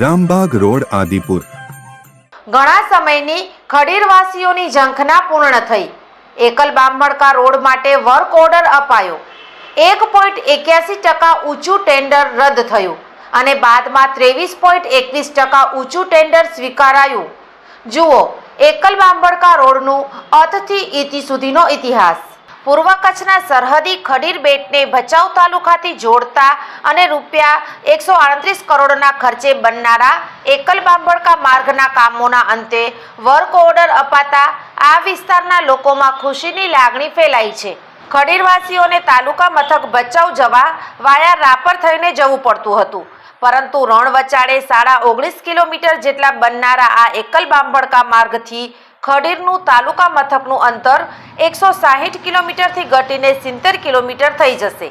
Rambag road, Adipur. ઘણા સમયની ખડીરવાસીઓની ઝંખના પૂર્ણ થઈ. એકલ બામણકા રોડ માટે વર્ક ઓર્ડર અપાયો. એક પોઈન્ટ એક્યાસી ટકા ઊંચું ટેન્ડર રદ થયું અને બાદમાં ત્રેવીસ પોઈન્ટ એકવીસ ટકા ઊંચું ટેન્ડર સ્વીકારાયું. જુઓ, એકલ બામણકા રોડનું અથથી ઇતિ સુધીનો ઇતિહાસ. પૂર્વ કચ્છના સરહદી ખડીર બેટને ભચાઉ તાલુકાથી જોડતા અને રૂપિયા એકસો આડત્રીસ કરોડના ખર્ચે બનનારા એકલ બાંભડકા માર્ગના કામોના અંતે વર્ક ઓર્ડર અપાતા આ વિસ્તારના લોકોમાં ખુશીની લાગણી ફેલાઈ છે. ખડીરવાસીઓને તાલુકા મથક ભચાઉ જવા વાયા રાપર થઈને જવું પડતું હતું. પરંતુ રણ વચાડે સાડા ઓગણીસ કિલોમીટર જેટલા બનનારા આ એકલ બાંભડકા માર્ગથી ખડીરનું તાલુકા મથકનું અંતર એકસો સાહીઠ કિલોમીટરથી ઘટીને સિત્તેર કિલોમીટર થઈ જશે.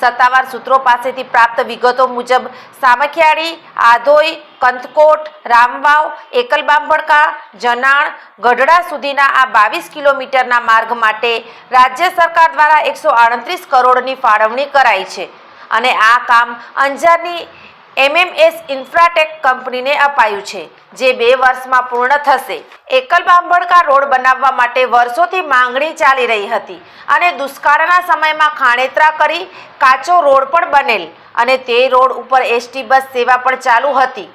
સત્તાવાર સૂત્રો પાસેથી પ્રાપ્ત વિગતો મુજબ સામખિયાળી, આધોઈ, કંથકોટ, રામવાવ એકલબાંભડકા જનાણ, ગઢડા સુધીના આ બાવીસ કિલોમીટરના માર્ગ માટે રાજ્ય સરકાર દ્વારા એકસો આડત્રીસ કરોડની ફાળવણી કરાઈ છે. અને આ કામ અંજારની એમએમએસ ઇન્ફ્રાટેક કંપનીને અપાયું છે, જે બે વર્ષમાં પૂર્ણ થશે. એકલ બાંભણકા રોડ બનાવવા માટે વર્ષોથી માંગણી ચાલી રહી હતી અને દુષ્કાળના સમયમાં ખાણેતરા કરી કાચો રોડ પણ બનેલ અને તે રોડ ઉપર એસટી બસ સેવા પણ ચાલુ હતી.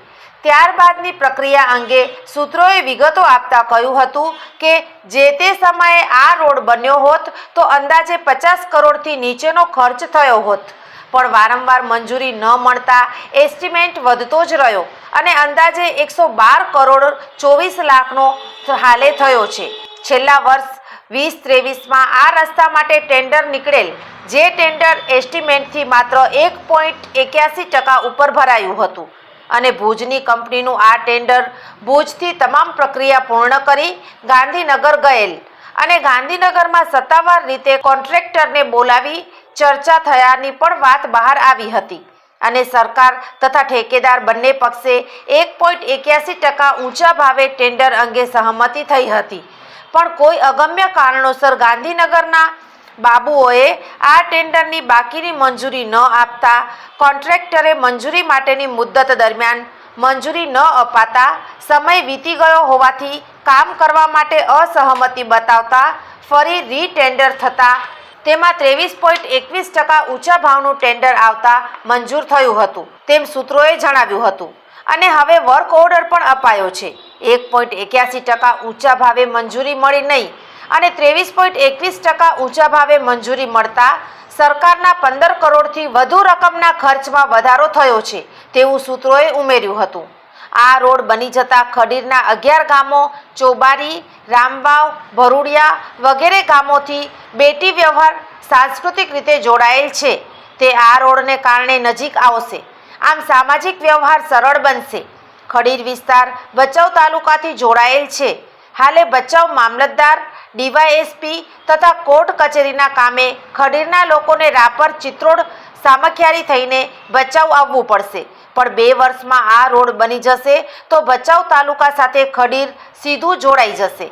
ત્યારબાદની પ્રક્રિયા અંગે સૂત્રોએ વિગતો આપતા કહ્યું હતું કે, જે તે સમયે આ રોડ બન્યો હોત તો અંદાજે પચાસ કરોડથી નીચેનો ખર્ચ થયો હોત. પણ વારંવાર મંજૂરી ન મળતા એસ્ટિમેટ વધતો જ રહ્યો અને અંદાજે એકસો બાર કરોડ ચોવીસ લાખનો હાલે થયો છે. છેલ્લા વર્ષ વીસ ત્રેવીસમાં આ રસ્તા માટે ટેન્ડર નીકળેલ, જે ટેન્ડર એસ્ટિમેટથી માત્ર એક પોઈન્ટ એક્યાસી ટકા ઉપર ભરાયું હતું. અને ભુજની કંપનીનું આ ટેન્ડર ભુજથી તમામ પ્રક્રિયા પૂર્ણ કરી ગાંધીનગર ગયેલ. અને ગાંધીનગરમાં સત્તાવાર રીતે કોન્ટ્રાક્ટરને બોલાવી ચર્ચા થયાની પણ વાત બહાર આવી હતી. અને સરકાર તથા ઠેકેદાર બંને પક્ષે એક પોઈન્ટ એક્યાસી ટકા ઊંચા ભાવે ટેન્ડર અંગે સહમતિ થઈ હતી. પણ કોઈ અગમ્ય કારણોસર ગાંધીનગરના બાબુઓએ આ ટેન્ડરની બાકીની મંજૂરી ન આપતા કોન્ટ્રાક્ટરે મંજૂરી માટેની મુદ્દત દરમિયાન મંજૂરી ન અપાતા સમય વીતી ગયો હોવાથી કામ કરવા માટે અસહમતિ બતાવતા ફરી રીટેન્ડર થતાં તેમાં ત્રેવીસ પોઈન્ટ એકવીસ ટકા ઊંચા ભાવનું ટેન્ડર આવતા મંજૂર થયું હતું, તેમ સૂત્રોએ જણાવ્યું હતું. અને હવે વર્ક ઓર્ડર પણ અપાયો છે. એક પોઈન્ટ એક્યાસી ટકા ઊંચા ભાવે મંજૂરી મળી નહીં અને ત્રેવીસ પોઈન્ટ એકવીસ ટકા ઊંચા ભાવે મંજૂરી મળતા સરકારના પંદર કરોડથી વધુ રકમના ખર્ચમાં વધારો થયો છે, તેવું સૂત્રોએ ઉમેર્યું હતું. આ રોડ બની જતા ખડીરના અગિયાર ગામો, ચોબારી, રામવાવ, ભરૂડિયા વગેરે ગામોથી બેટી વ્યવહાર સાંસ્કૃતિક રીતે જોડાયેલ છે. તે આ રોડને કારણે નજીક આવશે. આમ સામાજિક વ્યવહાર સરળ બનશે. ખડીર વિસ્તાર ભચાઉ તાલુકાથી જોડાયેલ છે. હાલે ભચાઉ મામલતદાર, ડીવાયએસપી તથા કોર્ટ કચેરીના કામે ખડીરના લોકોને રાપર ચિત્રોડ સામખિયારી થઈને ભચાઉ આવવું પડશે. પણ બે વર્ષમાં આ રોડ બની જશે તો ભચાઉ તાલુકા સાથે ખડીર સીધું જોડાઈ જશે.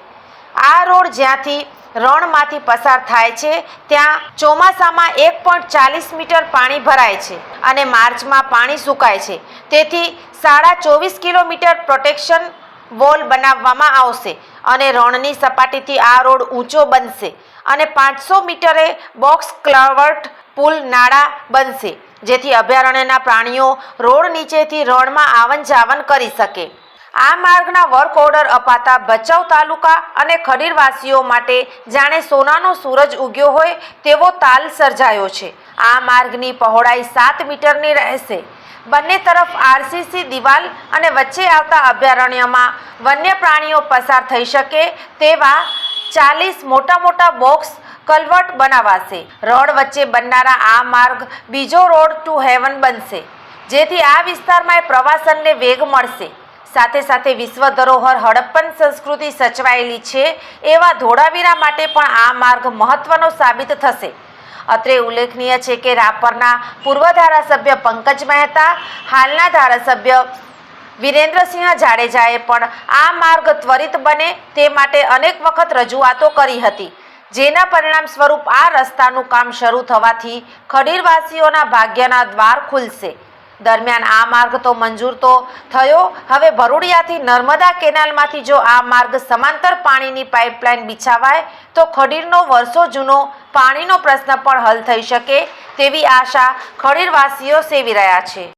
આ રોડ જ્યાંથી રણમાંથી પસાર થાય છે, ત્યાં ચોમાસામાં એક પોઈન્ટ ચાલીસ મીટર પાણી ભરાય છે અને માર્ચમાં પાણી સુકાય છે. તેથી સાડા ચોવીસ કિલોમીટર પ્રોટેક્શન વોલ બનાવવામાં આવશે અને રણની સપાટીથી આ રોડ ઊંચો બનશે અને પાંચસો મીટરે બોક્સ ક્લવર્ટ પુલ નાળા બનશે. જેથી અભયારણ્યના પ્રાણીઓ રોડ નીચેથી રણમાં આવન જાવન કરી શકે. આ માર્ગના વર્ક ઓર્ડર અપાતા ભચાઉ તાલુકા અને ખડીરવાસીઓ માટે જાણે સોનાનો સૂરજ ઉગ્યો હોય તેવો તાલ સર્જાયો છે. આ માર્ગની પહોળાઈ સાત મીટરની રહેશે. બંને તરફ આરસીસી દિવાલ અને વચ્ચે આવતા અભયારણ્યમાં વન્ય પ્રાણીઓ પસાર થઈ શકે તેવા ચાલીસ મોટા મોટા બોક્સ કલવર્ટ બનાવાશે. રોડ વચ્ચે બનનારા આ માર્ગ બીજો રોડ ટુ હેવન બનશે, જેથી આ વિસ્તારમાં પ્રવાસનને વેગ મળશે. સાથે સાથે વિશ્વ ધરોહર હડપ્પન સંસ્કૃતિ સચવાયેલી છે એવા ધોળાવીરા માટે પણ આ માર્ગ મહત્વનો સાબિત થશે. અત્રે ઉલ્લેખનીય છે કે રાપરના પૂર્વ ધારાસભ્ય પંકજ મહેતા, હાલના ધારાસભ્ય વિરેન્દ્રસિંહ જાડેજાએ પણ આ માર્ગ ત્વરિત બને તે માટે અનેક વખત રજૂઆતો કરી હતી. જેના પરિણામ સ્વરૂપ આ રસ્તાનું કામ શરૂ થવાથી ખડીરવાસીઓના ભાગ્યના દ્વાર ખુલશે. દરમિયાન આ માર્ગ તો મંજૂર તો થયો. હવે ભરૂડિયાથી નર્મદા કેનાલમાંથી જો આ માર્ગ સમાંતર પાણીની પાઇપલાઇન બિછાવાય, તો ખડીરનો વર્ષો જૂનો પાણીનો પ્રશ્ન પણ હલ થઈ શકે તેવી આશા ખડીરવાસીઓ સેવી રહ્યા છે.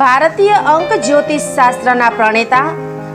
ભારતીય અંક જ્યોતિષ શાસ્ત્રના પ્રણેતા